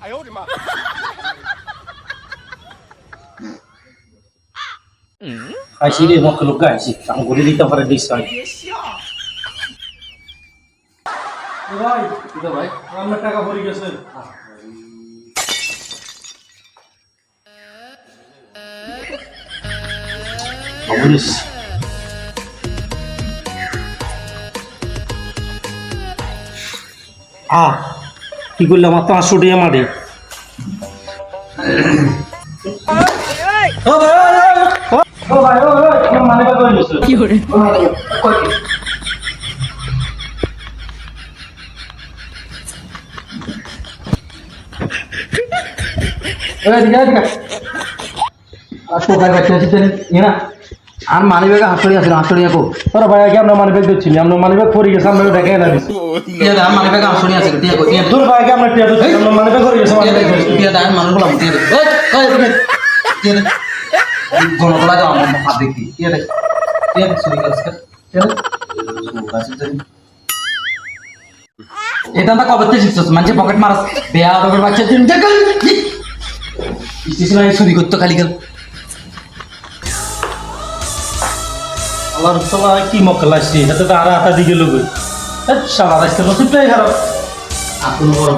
Ai, eu uma lugar, gente. não tá gorila então, fora disso aí. Vai, então vai. Vamos matar a fora disso aí. Vamos. Ah. কি করলাম আমার পাঁচশো টাকা মারে ও ভাই ও ভাই ও ভাই আমার মানে কত হয়েছে কি hore আর মানি ব্যাগে হাসড়ি আছে হাসড়ি আকো তোর ভাই আগে আমরা মানি ব্যাগ দিচ্ছি আমরা মানি ব্যাগ পরে গেছে আমরা দেখে না দিছি টিয়া দা মানি ব্যাগে হাসড়ি আছে টিয়া কো টিয়া তোর ভাই আগে আমরা টিয়া দিচ্ছি আমরা মানি ব্যাগ পরে গেছে মানি ব্যাগ টিয়া দা মানুষ বলা টিয়া দে। ওই তুমি টিয়া দে। গণ গলা দাও আমার হাত দেখি টিয়া দে টিয়া সুরি কাজ কর। টিয়া দে। এটা না কবে থেকে শিখছস? মানে পকেট মারাস। বেয়া দবের বাচ্চা তুমি দেখ না চুরি করতে খালি গেল আল্লাহর তোলা কি মক্কাল লাগছে এটা তো আর আটা দিকে লোক সারা রাস্তা নসিবটাই খারাপ আপন বড়